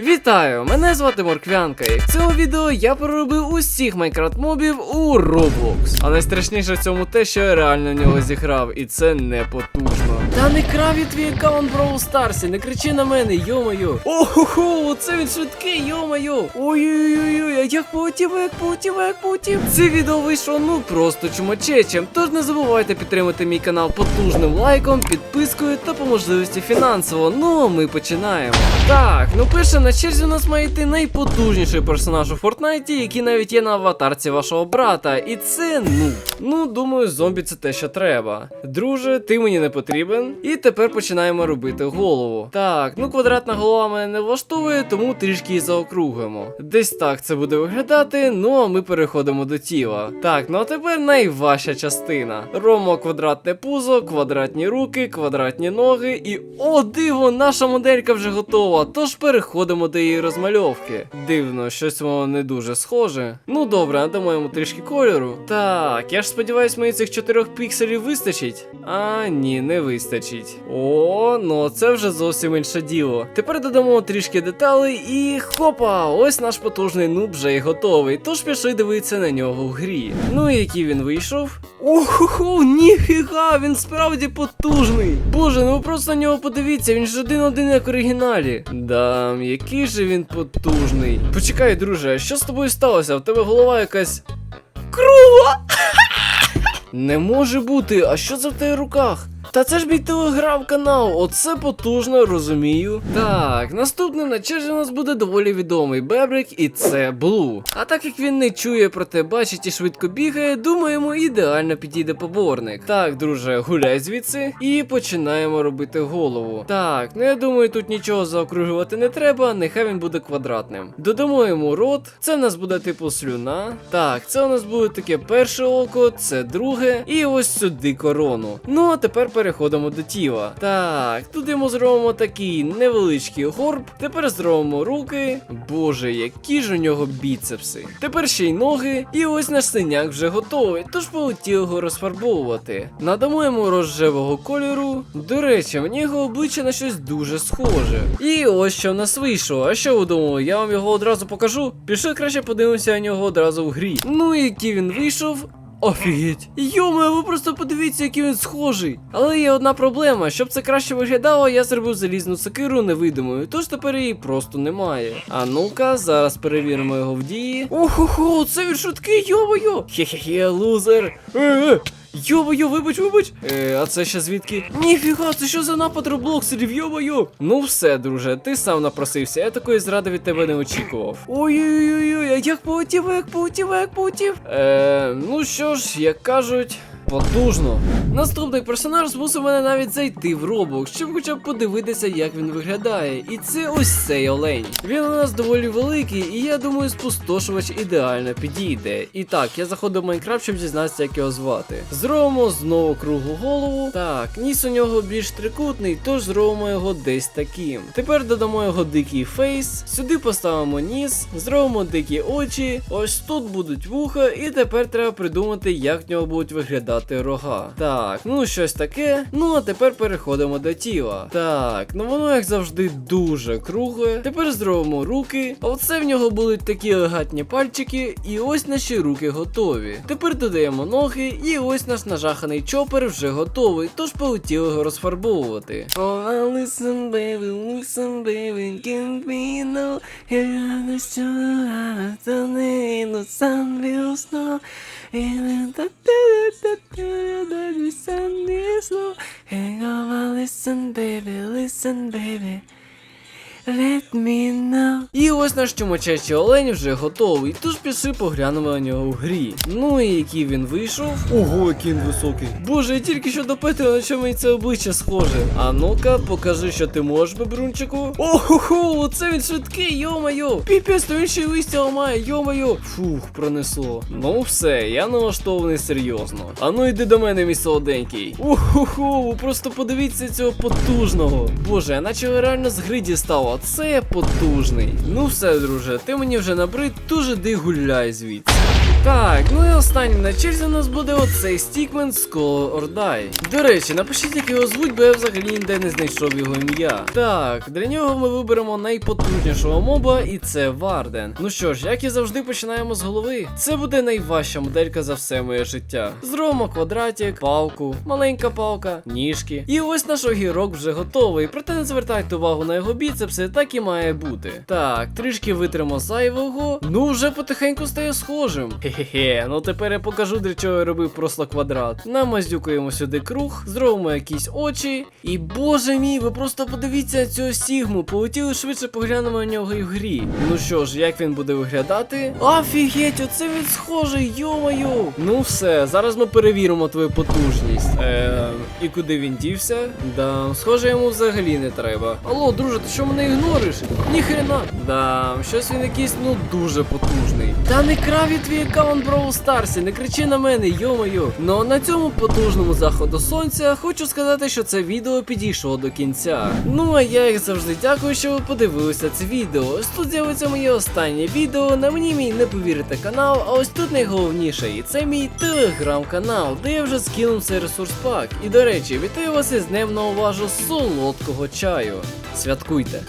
Вітаю! Мене звати Морквянка, і в цьому відео я проробив усіх Майнкрафт мобів у Roblox. А найстрашніше в цьому те, що я реально в нього зіграв, і це не потужно. Та не крав я твій аккаунт Brawl Старсі, не кричи на мене, йо-моє. Охо, це він швидкий, йо-моє. Ой-ой-ой, як полетів, як полетів, як полетів. Це відео вийшло ну просто чумачечем. Тож не забувайте підтримати мій канал потужним лайком, підпискою та по можливості фінансово. Ну а ми починаємо. Так, ну перше на черзі у нас має йти найпотужніший персонаж у Фортнайті, який навіть є на аватарці вашого брата. І це ну. Ну, думаю, зомбі це те, що треба. Друже, ти мені не потрібен. І тепер починаємо робити голову. Так, ну квадратна голова мене не влаштовує, тому трішки її заокруглимо. Десь так це буде виглядати. Ну а ми переходимо до тіла. Так, ну а тепер найважча частина. Ромо квадратне пузо, квадратні руки, квадратні ноги. І о, диво, наша моделька вже готова. Тож переходимо до її розмальовки. Дивно, щось воно не дуже схоже. Ну добре, надамо йому трішки кольору. Так, я ж сподіваюсь, мені цих чотирьох пікселів вистачить. А, ні, не вистачить. О, ну це вже зовсім інше діло. Тепер додамо трішки деталей і хопа! Ось наш потужний нуб вже й готовий. Тож пішли дивитися на нього в грі. Ну і який він вийшов? Охо, ніфіга, він справді потужний. Боже, ну ви просто на нього подивіться, він ж один-один як в оригіналі. Да, який же він потужний. Почекай, друже, що з тобою сталося? В тебе голова якась. Кругла! Не може бути, а що це в тебе руках? Та це ж мій телеграм-канал, оце потужно, розумію. Так, наступним на черзі у нас буде доволі відомий Бебрик, і це Блу. А так як він не чує, проте бачить і швидко бігає, думаю, ідеально підійде поборник. Так, друже, гуляй звідси і починаємо робити голову. Так, ну я думаю, тут нічого заокруглювати не треба, нехай він буде квадратним. Додамо йому рот, це в нас буде типу слюна. Так, це у нас буде таке перше око, це друге, і ось сюди корону. Ну а тепер переходимо до тіла. Так, тут йому зробимо такий невеличкий горб. Тепер зробимо руки. Боже, які ж у нього біцепси. Тепер ще й ноги. І ось наш синяк вже готовий. Тож полетіли його розфарбовувати. Надамо йому рожевого кольору. До речі, мені його обличчя на щось дуже схоже. І ось що в нас вийшло. А що ви думали? Я вам його одразу покажу. Пішли краще подивимося на нього одразу в грі. Ну і який він вийшов. Офігеть! Йоме, ви просто подивіться, який він схожий. Але є одна проблема. Щоб це краще виглядало, я зробив залізну сокиру невидимою, тож тепер її просто немає. А ну-ка, зараз перевіримо його в дії. Охо-хо, це він шутки, йо-моє! Хе-хе-хе, лузер. Е-е! Йо-моє, вибач, вибач. Е, а це ще звідки? Ніфіга, це що за напад роблоксерів, йо-моє. Ну все, друже, ти сам напросився. Я такої зради від тебе не очікував. Ой-ой-ой, як полетів, як полетів, як полетів? Е, ну що ж, як кажуть. Потужно. Наступний персонаж змусив мене навіть зайти в Roblox, щоб хоча б подивитися, як він виглядає. І це ось цей олень. Він у нас доволі великий, і я думаю, спустошувач ідеально підійде. І так, я заходив в Майнкрафт, щоб дізнатися, як його звати. Зробимо знову круглу голову. Так, ніс у нього більш трикутний, тож зробимо його десь таким. Тепер додамо його дикий фейс. Сюди поставимо ніс, зробимо дикі очі. Ось тут будуть вуха, і тепер треба придумати, як в нього будуть виглядати рога. Так, ну щось таке. Ну а тепер переходимо до тіла. Так, ну воно як завжди дуже кругле. Тепер зробимо руки. А оце в нього будуть такі елегантні пальчики, і ось наші руки готові. Тепер додаємо ноги, і ось наш нажаханий чопер вже готовий. Тож полетіли його розфарбовувати. Oh, listen, baby, listen, baby, give me no here the show, the name the sun will snow. Hang on, listen, baby, listen, baby. Let me know. І ось наш чумачачий олень вже готовий, тож пішли поглянемо на нього в грі. Ну і який він вийшов. Ого, який він високий. Боже, я тільки що допитав, на чому мені це обличчя схоже. А ну-ка, покажи, що ти можеш, бебрунчику. Охо, це він швидкий, йо-моє. Піпець, то він ще й листя ламає, йо-моє. Фух, пронесло. Ну все, я налаштований серйозно. А ну йди до мене, мій солоденький. Охо, ви просто подивіться цього потужного. Боже, я наче реально з гри дістав, а це потужний. Ну все, друже, ти мені вже набрид, дуже іди гуляй звідси. Так, ну і останнім на черзі у нас буде оцей стікмен з Call or. До речі, напишіть, як його звуть, бо я взагалі ніде не знайшов його ім'я. Так, для нього ми виберемо найпотужнішого моба, і це Варден. Ну що ж, як і завжди, починаємо з голови. Це буде найважча моделька за все моє життя. Зробимо квадратик, палку, маленька палка, ніжки. І ось наш огірок вже готовий. Проте не звертайте увагу на його біцепси, так і має бути. Так, трішки витримо зайвого. Ну, вже потихеньку стає схожим. Хе-хе-хе, ну тепер я покажу, для чого я робив просто квадрат. Намазюкуємо сюди круг, зробимо якісь очі. І боже мій, ви просто подивіться цього сігму. Полетіли швидше, поглянемо на нього і в грі. Ну що ж, як він буде виглядати? Офігеть, оце він схожий, йо-моє. Ну все, зараз ми перевіримо твою потужність. Е, і куди він дівся? Да, схоже, йому взагалі не треба. Алло, друже, ти що мене ігнориш? Ніхрена. Да, щось він якийсь, ну, дуже потужний. Та не краві твій аккаунт Brawl Старсі, не кричи на мене, йо-моє. Ну а на цьому потужному заходу сонця хочу сказати, що це відео підійшло до кінця. Ну а я як завжди дякую, що ви подивилися це відео. Ось тут з'явиться моє останнє відео. На мені мій не повірите канал, а ось тут найголовніше, і це мій телеграм-канал, де я вже скинув цей ресурс пак. І до речі, вітаю вас із днем на уважу солодкого чаю. Святкуйте!